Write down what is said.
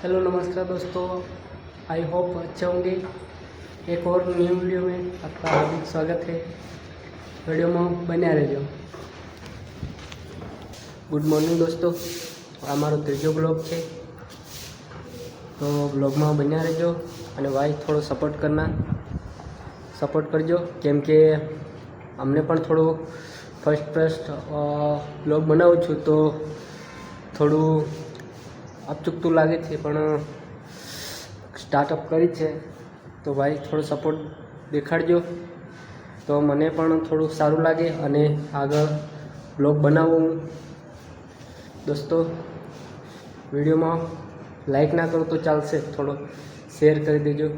Hello नमस्कार दोस्तों I hope अच्छे होंगे एक और न्यू वीडियो में आपका हार्दिक स्वागत है વિડીયોમાં બન્યા રહેજો ગુડ મોર્નિંગ દોસ્તો આ મારો ત્રીજો બ્લોગ છે તો બ્લોગમાં બન્યા રહેજો અને ભાઈ થોડો સપોર્ટ કરના સપોર્ટ કરજો કેમ કે અમને પણ થોડું ફર્સ્ટ ફર્સ્ટ બ્લોગ બનાવું છું તો થોડું આપચૂકતું લાગે છે, પણ સ્ટાર્ટઅપ કરી છે. તો ભાઈ, થોડો સપોર્ટ દેખાડજો. તો મને પણ થોડું સારું લાગે અને આગળ બ્લોગ બનાવું દોસ્તો, વિડીયોમાં લાઈક ના કરો તો ચાલશે. થોડો શેર કરી દેજો.